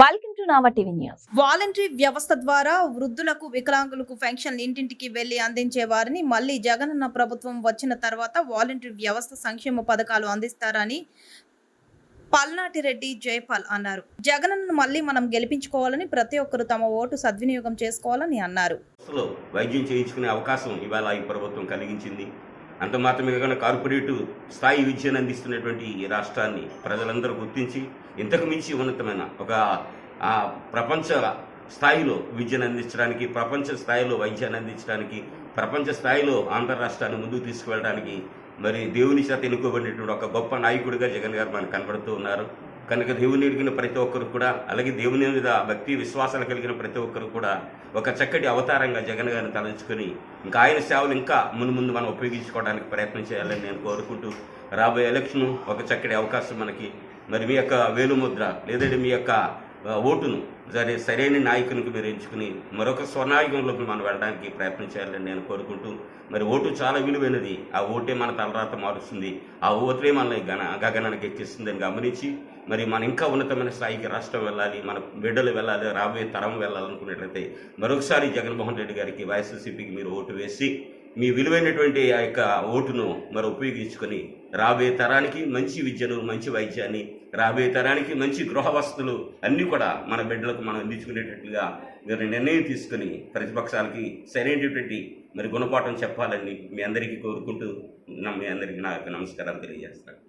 Welcome to Nava TV news voluntary వ్యవస్థ ద్వారా వృద్ధులకు వికలాంగులకు పెన్షన్ ఇంటింటికి వెళ్ళి అందించే వారిని మళ్ళీ జగనన్న ప్రభుత్వం వచ్చిన తర్వాత వాలంటరీ వ్యవస్థ సంక్షేమ పథకాలు అందిస్తారని పల్నాటి రెడ్డి జైపాల్ అన్నారు. జగనన్నను మళ్ళీ మనం గెలిపించుకోవాలని ప్రతి ఒక్కరు తమ ఓటు సద్వినియోగం చేసుకోవాలని అన్నారు. వైద్యం చేయించుకునే అవకాశం ఇవాళ ఈ ప్రభుత్వం కలిగించింది. అంత మాత్రమే కాకుండా కార్పొరేట్ స్థాయి విద్యను అందిస్తున్నటువంటి ఈ రాష్ట్రాన్ని ప్రజలందరూ గుర్తించి ఇంతకు మించి ఉన్నతమైన ఒక ప్రపంచ స్థాయిలో విద్యను అందించడానికి ప్రపంచ స్థాయిలో వైద్యాన్ని అందించడానికి ప్రపంచ స్థాయిలో ఆంధ్ర రాష్ట్రాన్ని ముందుకు తీసుకువెళ్ళడానికి మరి దేవుని చేత ఎన్నుకోబడినటువంటి ఒక గొప్ప నాయకుడిగా జగన్ గారు మనకు కనబడుతూ ఉన్నారు. కనుక దేవుని ఎరిగిన ప్రతి ఒక్కరు కూడా అలాగే దేవుని మీద భక్తి విశ్వాసాలు కలిగిన ప్రతి ఒక్కరు కూడా ఒక చక్కటి అవతారంగా జగన్ గారిని తలంచుకొని ఇంకా ఆయన సేవలు ఇంకా ముందు ముందు మనం ఉపయోగించుకోవడానికి ప్రయత్నం చేయాలని నేను కోరుకుంటూ రాబోయే ఎలక్షన్ ఒక చక్కటి అవకాశం మనకి. మరి మీ యొక్క వేలుముద్ర లేదంటే మీ యొక్క ఓటును సరే సరైన నాయకునికి మీరు ఎంచుకుని మరొక స్వర్ణాయుగంలోకి మనం వెళ్ళడానికి ప్రయత్నం చేయాలని నేను కోరుకుంటూ మరి ఓటు చాలా విలువైనది. ఆ ఓటే మన తలరాత మారుస్తుంది. ఆ ఓటే మనల్ని గణ గగనానికి ఎక్కిస్తుందని గమనించి మరి మన ఇంకా ఉన్నతమైన స్థాయికి రాష్ట్రం వెళ్ళాలి మన బిడ్డలు వెళ్ళాలి రాబోయే తరం వెళ్ళాలనుకున్నట్లయితే మరొకసారి జగన్మోహన్ రెడ్డి గారికి వైఎస్ఎస్సీపీకి మీరు ఓటు వేసి మీ విలువైనటువంటి ఆ యొక్క ఓటును మరి ఉపయోగించుకొని రాబోయే తరానికి మంచి విద్యను మంచి వైద్యాన్ని రాబోయే తరానికి మంచి గృహ వసతులు అన్నీ కూడా మన బిడ్డలకు మనం అందించుకునేటట్లుగా మీరు నిర్ణయం తీసుకుని ప్రతిపక్షాలకి సరైనటువంటి మరి గుణపాఠం చెప్పాలని మీ అందరికీ కోరుకుంటూ మీ అందరికీ నా యొక్క నమస్కారాలు తెలియజేస్తాను.